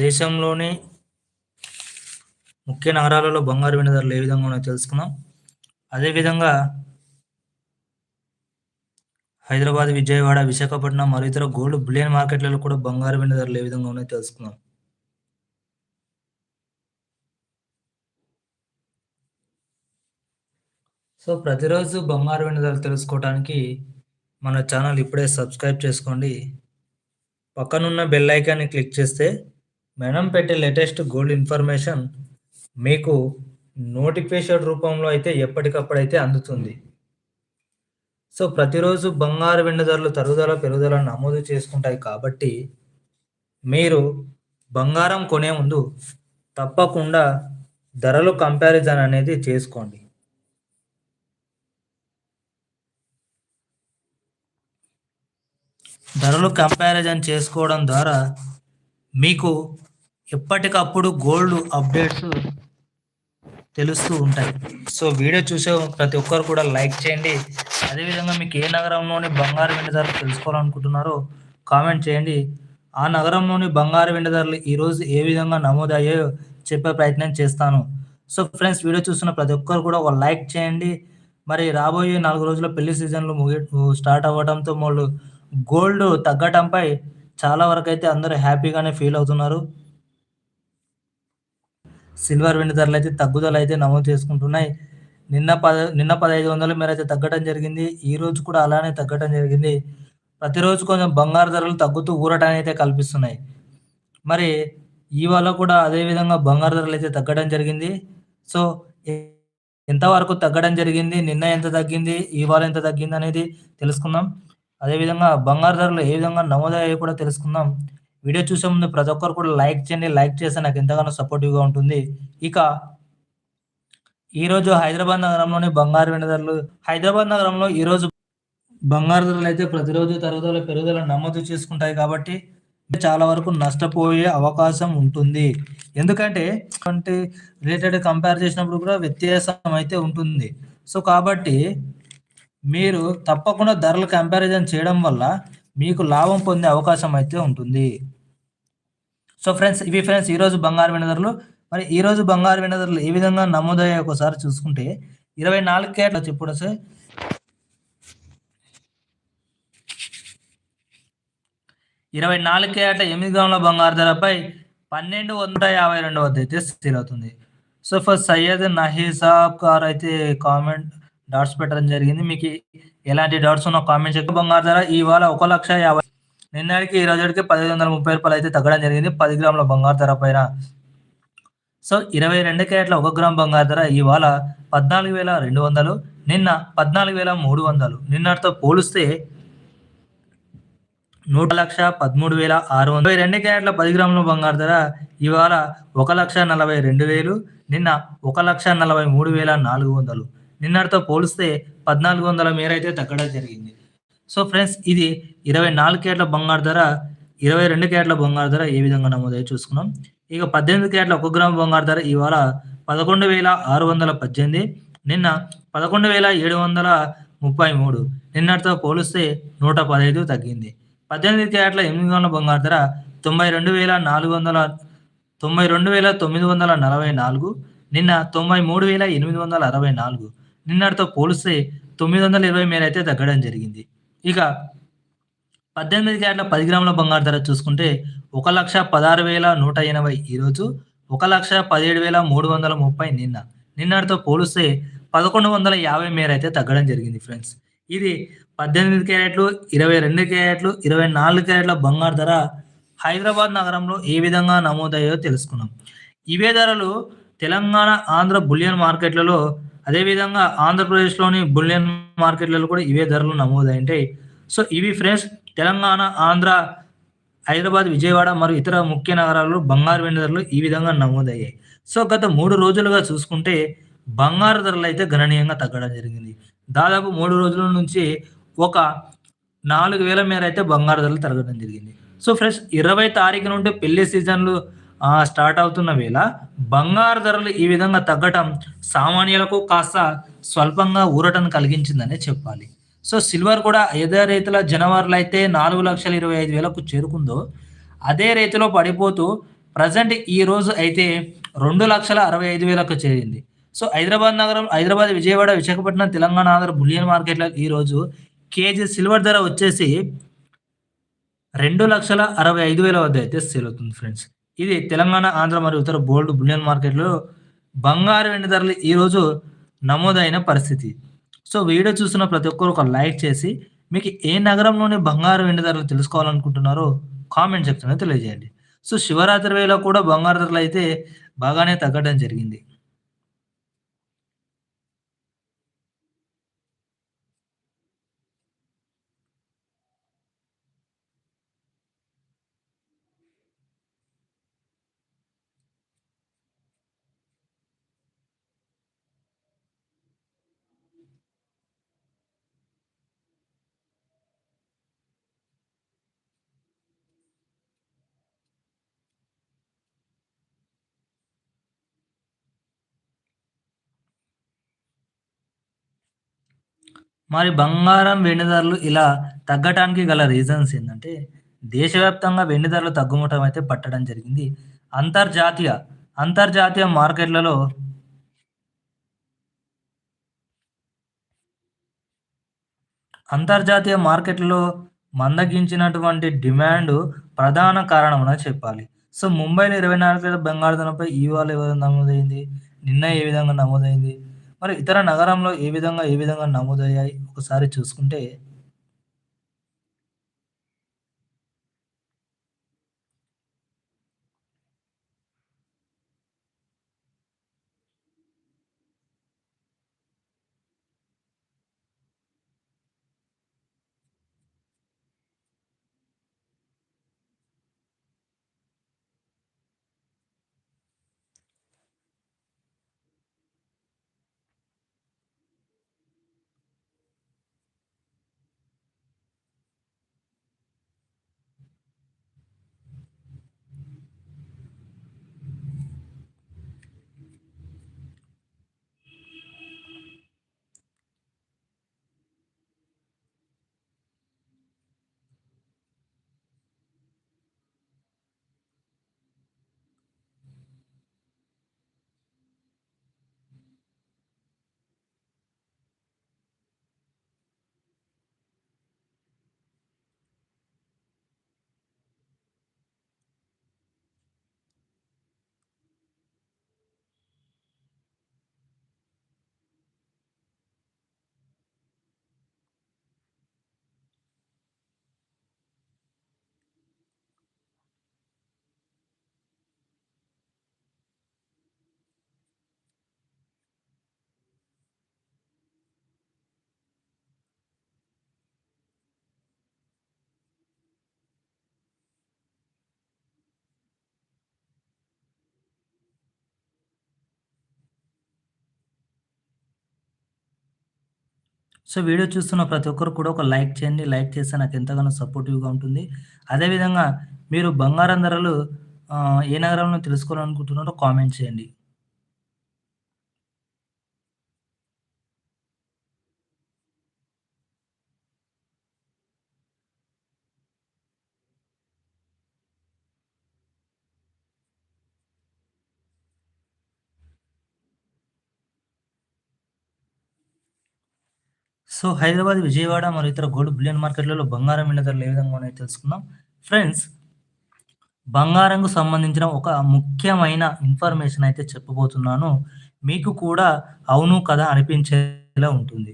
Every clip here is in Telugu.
దేశంలోని ముఖ్య నగరాలలో బంగారు వెండి ధరలు ఏ విధంగా ఉన్నాయో తెలుసుకుందాం. అదేవిధంగా హైదరాబాద్ విజయవాడ విశాఖపట్నం మరియు ఇతర గోల్డ్ బిలియన్ మార్కెట్లలో కూడా బంగారు వెండి ధరలు ఏ విధంగా ఉన్నాయో తెలుసుకుందాం. సో ప్రతిరోజు బంగారు వెండి ధరలు తెలుసుకోవడానికి మన ఛానల్ ఇప్పుడే సబ్స్క్రైబ్ చేసుకోండి. పక్కనున్న బెల్ ఐకాన్ని క్లిక్ చేస్తే మనం పెట్టే లేటెస్ట్ గోల్డ్ ఇన్ఫర్మేషన్ మీకు నోటిఫికేషన్ రూపంలో అయితే ఎప్పటికప్పుడు అయితే అందుతుంది. సో ప్రతిరోజు బంగారు వెండి ధరలు తరుగుదల పెరుగుదల నమోదు చేసుకుంటాయి కాబట్టి మీరు బంగారం కొనే ముందు తప్పకుండా ధరలు కంపారిజన్ అనేది చేసుకోండి. ధరలు కంపారిజన్ చేసుకోవడం ద్వారా మీకు ఎప్పటికప్పుడు గోల్డ్ అప్డేట్స్ తెలుస్తూ ఉంటాయి. సో వీడియో చూసే ప్రతి ఒక్కరు కూడా లైక్ చేయండి. అదేవిధంగా మీకు ఏ నగరంలోని బంగారు వెండి ధరలు తెలుసుకోవాలనుకుంటున్నారో కామెంట్ చేయండి. ఆ నగరంలోని బంగారు వెండి ధరలు ఈరోజు ఏ విధంగా నమోదయ్యాయో చెప్పే ప్రయత్నం చేస్తాను. సో ఫ్రెండ్స్ వీడియో చూస్తున్న ప్రతి ఒక్కరు కూడా ఒక లైక్ చేయండి. మరి రాబోయే నాలుగు రోజుల పెళ్ళి సీజన్లు ముగి స్టార్ట్ అవ్వడంతో వాళ్ళు గోల్డ్ తగ్గటంపై చాలా వరకు అయితే అందరూ హ్యాపీగానే ఫీల్ అవుతున్నారు. సిల్వర్ వెండి ధరలు అయితే తగ్గుదల అయితే నమోదు చేసుకుంటున్నాయి. నిన్న పద నిన్న పదహైదు వందల మేర అయితే తగ్గడం జరిగింది. ఈ రోజు కూడా అలానే తగ్గడం జరిగింది. ప్రతిరోజు కొంచెం బంగారు ధరలు తగ్గుతూ ఊరటాన్ని అయితే కల్పిస్తున్నాయి. మరి ఇవాళ కూడా అదే విధంగా బంగారు ధరలు అయితే తగ్గడం జరిగింది. సో ఎంతవరకు తగ్గడం జరిగింది? నిన్న ఎంత తగ్గింది? ఇవాళ ఎంత తగ్గింది అనేది తెలుసుకుందాం. అదేవిధంగా బంగారు ధరలు ఏ విధంగా నమోదయ్యాయో కూడా తెలుసుకుందాం. వీడియో చూసే ముందు ప్రతి ఒక్కరు కూడా లైక్ చేయండి. లైక్ చేస్తే నాకు ఎంతగానో సపోర్టివ్గా ఉంటుంది. ఇక ఈరోజు హైదరాబాద్ నగరంలోని బంగారు వెండి ధరలు హైదరాబాద్ నగరంలో ఈరోజు బంగారు ధరలు అయితే ప్రతిరోజు తరుగుదల పెరుగుదల నమోదు చేసుకుంటాయి కాబట్టి చాలా వరకు నష్టపోయే అవకాశం ఉంటుంది. ఎందుకంటే అంటే రిలేటెడ్ కంపేర్ చేసినప్పుడు కూడా వ్యత్యాసం అయితే ఉంటుంది. సో కాబట్టి మీరు తప్పకుండా ధరలు కంపారిజన్ చేయడం వల్ల మీకు లాభం పొందే అవకాశం అయితే ఉంటుంది. సో ఫ్రెండ్స్ ఇవి ఫ్రెండ్స్ ఈరోజు బంగారు వెండి మరి ఈరోజు బంగారు వెండి ఏ విధంగా నమోదయ్యాయి ఒకసారి చూసుకుంటే ఇరవై నాలుగు కేట్ల చెప్పుడు సార్. ఇరవై నాలుగు కేట ఎనిమిది గ్రాముల బంగారు ధరపై పన్నెండు వందల యాభై రెండు వద్ద అయితే స్థిరవుతుంది. సో ఫస్ట్ సయ్యద్ నహీసాబ్ గారు అయితే కామెంట్ డాట్స్ పెట్టడం జరిగింది. మీకు ఎలాంటి డాట్స్ ఉన్న కామెంట్ చెక్ బంగారు ధర ఇవాళ ఒక లక్ష యాభై నిన్నటికి ఈ రోజుకి పదిహేను వందల ముప్పై రూపాయలు అయితే తగ్గడం జరిగింది. పది గ్రాముల బంగారు ధర పైన. సో ఇరవై రెండు క్యారెట్ల ఒక గ్రామ్ బంగారు ధర ఇవాళ పద్నాలుగు వేల రెండు వందలు. నిన్న పద్నాలుగు వేల మూడు వందలు. నిన్నటితో పోలిస్తే నూట లక్ష పదమూడు వేల ఆరు వందల. రెండు క్యారెట్ల పది గ్రాముల బంగారు ధర ఇవాళ ఒక లక్ష నలభై రెండు వేలు. నిన్న ఒక లక్ష నలభై మూడు వేల నాలుగు వందలు. నిన్నటితో పోలిస్తే పద్నాలుగు వందల మేర అయితే తగ్గడం జరిగింది. సో ఫ్రెండ్స్ ఇది ఇరవై నాలుగు క్యారెట్ల బంగారు ధర ఇరవై రెండు క్యారెట్ల బంగారు ధర ఏ విధంగా నమోదయ్యో చూసుకున్నాం. ఇక పద్దెనిమిది క్యారెట్ల ఒక గ్రాము బంగారు ధర ఇవాళ పదకొండు వేల ఆరు వందల పద్దెనిమిది నిన్న పదకొండు వేల ఏడు వందల ముప్పై మూడు నిన్నటితో పోలిస్తే నూట పదహైదు తగ్గింది. పద్దెనిమిది క్యారెట్ల ఎనిమిది వందల బంగారు ధర తొంభై రెండు వేల నాలుగు వందల తొంభై రెండు వేల తొమ్మిది వందల నలభై నాలుగు నిన్న తొంభై మూడు వేల ఎనిమిది వందల అరవై నాలుగు నిన్నటితో పోలిస్తే తొమ్మిది వందల ఇరవై మేర అయితే తగ్గడం జరిగింది. ఇక పద్దెనిమిది క్యారెట్ల పది గ్రాముల బంగారు ధర చూసుకుంటే ఒక లక్ష పదహారు వేల నూట ఎనభై ఈరోజు ఒక లక్ష పదిహేడు వేల మూడు వందల ముప్పై నిన్న. నిన్నటితో పోలిస్తే పదకొండు వందల యాభై మేర అయితే తగ్గడం జరిగింది ఫ్రెండ్స్. ఇది పద్దెనిమిది క్యారెట్లు ఇరవై రెండు క్యారెట్లు ఇరవై నాలుగు క్యారెట్ల బంగారు ధర హైదరాబాద్ నగరంలో ఏ విధంగా నమోదయ్యో తెలుసుకున్నాం. ఇవే ధరలు తెలంగాణ ఆంధ్ర బులియన్ మార్కెట్లలో అదేవిధంగా ఆంధ్రప్రదేశ్లోని బులియన్ మార్కెట్లలో కూడా ఇవే ధరలు నమోదైంటాయి సో ఇవి ఫ్రెండ్స్ తెలంగాణ ఆంధ్ర హైదరాబాద్ విజయవాడ మరియు ఇతర ముఖ్య నగరాల్లో బంగారు వెండి ధరలు ఈ విధంగా నమోదయ్యాయి. సో గత మూడు రోజులుగా చూసుకుంటే బంగారు ధరలు అయితే గణనీయంగా తగ్గడం జరిగింది. దాదాపు మూడు రోజుల నుంచి ఒక నాలుగు వేల మేర అయితే బంగారు ధరలు తరగడం జరిగింది. సో ఫ్రెండ్స్ ఇరవై తారీఖు నుండి పెళ్ళి సీజన్లు స్టార్ట్ అవుతున్న వేళ బంగారు ధరలు ఈ విధంగా తగ్గటం సామాన్యులకు కాస్త స్వల్పంగా ఊరటను కలిగించిందనే చెప్పాలి. సో సిల్వర్ కూడా ఏదే రైతుల జనవరిలో అయితే నాలుగు లక్షల ఇరవై ఐదు వేలకు చేరుకుందో అదే రీతిలో పడిపోతూ ప్రజెంట్ ఈ రోజు అయితే రెండు లక్షల అరవై ఐదు వేలకు చేరింది. సో హైదరాబాద్ నగరం హైదరాబాద్ విజయవాడ విశాఖపట్నం తెలంగాణ ఆంధ్ర బులియన్ మార్కెట్లో ఈరోజు కేజీ సిల్వర్ ధర వచ్చేసి రెండు లక్షల అరవై ఐదు వేల వద్ద అయితే సేల్ అవుతుంది ఫ్రెండ్స్. ఇది తెలంగాణ ఆంధ్ర మరియు ఉత్తర గోల్డ్ బులియన్ మార్కెట్లో బంగారు వెండి ధరలు ఈరోజు నమోదైన పరిస్థితి. సో వీడియో చూస్తున్న ప్రతి ఒక్కరు ఒక లైక్ చేసి మీకు ఏ నగరంలోని బంగారు వెండి ధరలు తెలుసుకోవాలనుకుంటున్నారో కామెంట్ సెక్షన్లో తెలియజేయండి. సో శివరాత్రి వేళ కూడా బంగారు ధరలు అయితే బాగానే తగ్గడం జరిగింది. మరి బంగారం వెండి ధరలు ఇలా తగ్గటానికి గల రీజన్స్ ఏంటంటే దేశవ్యాప్తంగా వెండి ధరలు తగ్గుముటం అయితే పట్టడం జరిగింది. అంతర్జాతీయ అంతర్జాతీయ మార్కెట్లలో అంతర్జాతీయ మార్కెట్లో మందగించినటువంటి డిమాండ్ ప్రధాన కారణమని చెప్పాలి. సో ముంబైలో ఇరవై నాలుగు బంగారు ధరపై ఇవాళ ఏ విధంగా నమోదైంది? నిన్న ఏ విధంగా నమోదైంది? మరి ఇతర నగరంలో ఏ విధంగా ఏ విధంగా నమోదయ్యాయి? ఒకసారి చూసుకుంటే సో వీడియో చూస్తున్న ప్రతి ఒక్కరు కూడా ఒక లైక్ చేయండి లైక్ చేస్తే నాకు ఎంతగానో సపోర్టివ్గా ఉంటుంది. అదేవిధంగా మీరు బంగారం ధరలు ఏ నగరంలో తెలుసుకోవాలనుకుంటున్నారో కామెంట్ చేయండి. సో హైదరాబాద్, విజయవాడ మరియు ఇతర గోల్డ్ బులియన్ మార్కెట్‌లలో బంగారం వెండి ధరలు ఏ విధంగా ఉన్నాయో తెలుసుకుందాం. ఫ్రెండ్స్ బంగారంకు సంబంధించిన ఒక ముఖ్యమైన ఇన్ఫర్మేషన్ అయితే చెప్పబోతున్నాను. మీకు కూడా అవును కదా అనిపించేలా ఉంటుంది.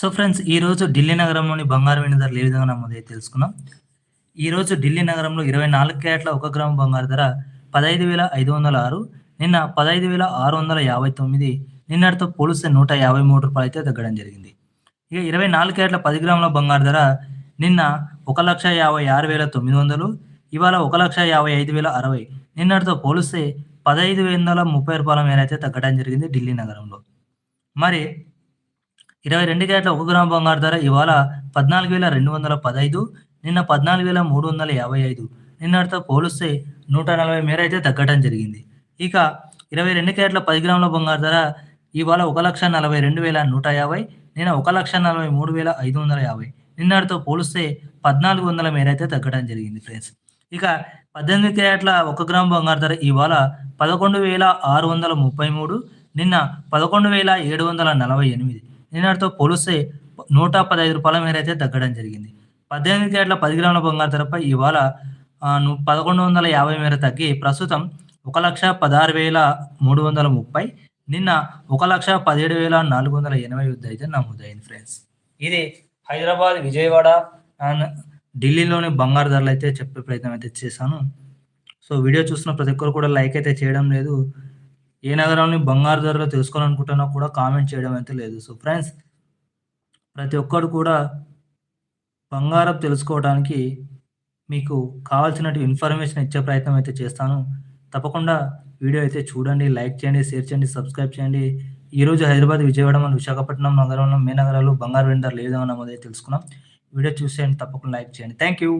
సో ఫ్రెండ్స్ ఈరోజు ఢిల్లీ నగరంలోని బంగారు వెండి ధరలు ఏ విధంగా అయితే తెలుసుకుందాం. ఈరోజు ఢిల్లీ నగరంలో 24 క్యారెట్ల ఒక గ్రాము బంగారు ధర 15,506 నిన్న 15,659 నిన్నటితో పోలిస్తే నూట యాభై మూడు రూపాయలు అయితే తగ్గడం జరిగింది. ఇక 24 క్యారెట్ల పది గ్రాముల బంగారు ధర నిన్న ఒక లక్ష యాభై ఆరు వేల తొమ్మిది వందలు ఇవాళ ఒక లక్ష యాభై ఐదు వేల అరవై నిన్నటితో పోలిస్తే పదహైదు వందల ముప్పై రూపాయల మేర అయితే తగ్గడం జరిగింది ఢిల్లీ నగరంలో మరి ఇరవై రెండు క్యారెట్ల ఒక గ్రామ్ బంగారు ధర ఇవాళ పద్నాలుగు వేల రెండు వందల పదహైదు నిన్న పద్నాలుగు వేల మూడు వందల యాభై ఐదు. నిన్నటితో పోలిస్తే నూట నలభై మేర అయితే తగ్గడం జరిగింది. ఇక ఇరవై రెండు క్యారెట్ల పది గ్రాముల బంగారు ధర ఇవాళ ఒక లక్ష నలభై రెండు వేల నూట యాభై నిన్న ఒక లక్ష నలభై మూడు వేల ఐదు వందల యాభై. నిన్నటితో పోలిస్తే పద్నాలుగు వందల మేర అయితే తగ్గడం జరిగింది ఫ్రెండ్స్. ఇక పద్దెనిమిది క్యారెట్ల ఒక గ్రామ్ బంగారు ధర ఇవాళ పదకొండు వేల ఆరు వందల ముప్పై మూడు నిన్న పదకొండు వేల ఏడు వందల నలభై ఎనిమిది. నిన్నటితో పోలిస్తే నూట పదహైదు రూపాయల మేర అయితే తగ్గడం జరిగింది. పద్దెనిమిది క్యారెట్ల పది గ్రాముల బంగారు ధరపై ఇవాళ పదకొండు వందల యాభై మేర తగ్గి ప్రస్తుతం ఒక లక్ష పదహారు వేల మూడు వందల ముప్పై నిన్న ఒక లక్ష పదిహేడు వేల నాలుగు వందల ఎనభై వద్ద అయితే నమోదైంది ఫ్రెండ్స్. ఇది హైదరాబాద్ విజయవాడ అండ్ ఢిల్లీలోని బంగారు ధరలు అయితే చెప్పే ప్రయత్నం అయితే చేశాను. సో వీడియో చూస్తున్న ప్రతి ఒక్కరు కూడా లైక్ అయితే చేయడం లేదు. ఏ నగరంలో బంగారు ధరలు తెలుసుకోవాలనుకుంటున్నా కూడా కామెంట్ చేయడం అయితే లేదు. సో ఫ్రెండ్స్ ప్రతి ఒక్కరు కూడా బంగారం తెలుసుకోవడానికి మీకు కావాల్సిన ఇన్ఫర్మేషన్ ఇచ్చే ప్రయత్నం అయితే చేస్తాను. తప్పకుండా వీడియో అయితే చూడండి లైక్ చేయండి షేర్ చేయండి సబ్స్క్రైబ్ చేయండి. ఈరోజు హైదరాబాద్ విజయవాడ మరియు విశాఖపట్నం నగరంలో మే నగరాలు బంగారు వెండర్లు ఏ విధంగా తెలుసుకున్నాం వీడియో చూసేయండి తప్పకుండా లైక్ చేయండి. థ్యాంక్ యూ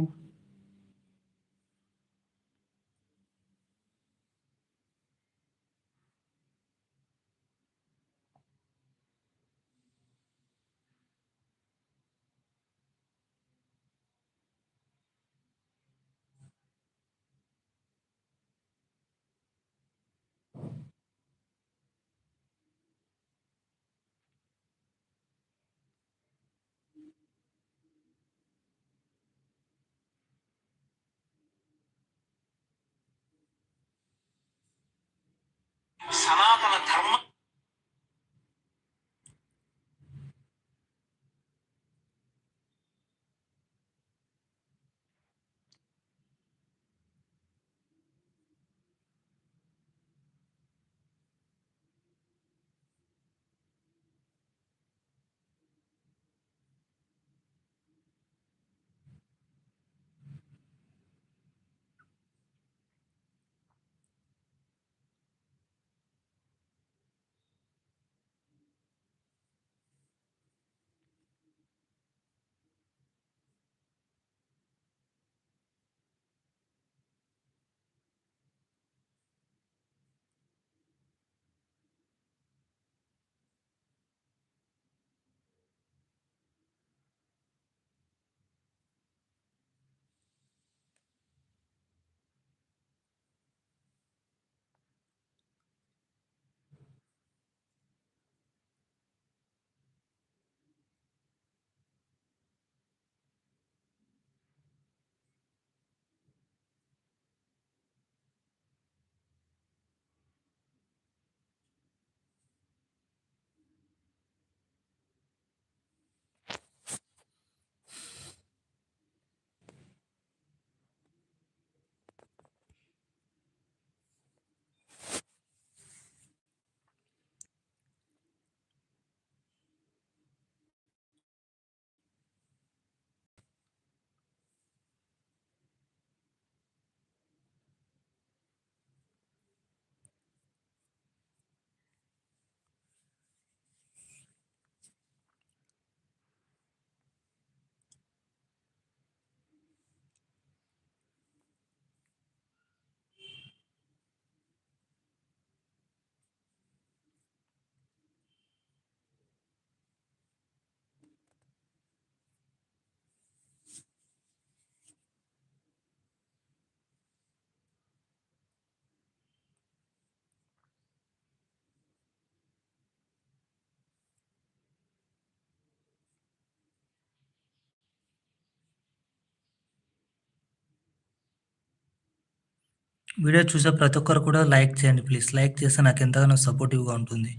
వీడియో చూసే ప్రతి ఒక్కరు కూడా లైక్ చేయండి ప్లీజ్. లైక్ చేస్తే నాకు ఎంతగానో సపోర్టివ్గా ఉంటుంది.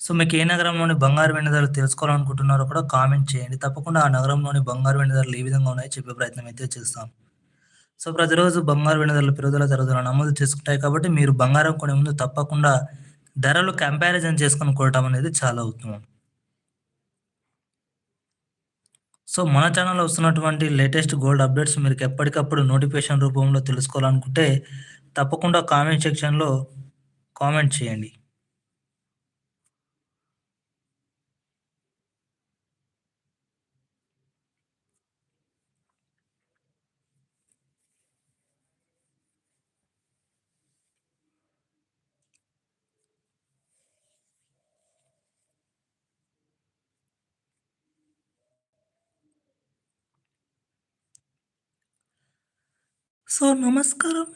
సో మీకు ఏ నగరంలోని బంగారు వెండి ధరలు తెలుసుకోవాలనుకుంటున్నారో కూడా కామెంట్ చేయండి. తప్పకుండా ఆ నగరంలోని బంగారు వెండి ధరలు ఏ విధంగా ఉన్నాయో చెప్పే ప్రయత్నం అయితే చేస్తాం. సో ప్రతిరోజు బంగారు వెండి ధరలు పెరుగుదల తరుగుదల నమోదు చేసుకుంటాయి కాబట్టి మీరు బంగారం కొనే ముందు తప్పకుండా ధరలు కంపారిజన్ చేసుకొని కొనటం అనేది చాలా ఉత్తమం. సో మన ఛానల్లో వస్తున్నటువంటి లేటెస్ట్ గోల్డ్ అప్డేట్స్ మీరు ఎప్పటికప్పుడు నోటిఫికేషన్ రూపంలో తెలుసుకోవాలనుకుంటే, తప్పకుండా కామెంట్ సెక్షన్‌లో కామెంట్ చేయండి. సో, నమస్కారం.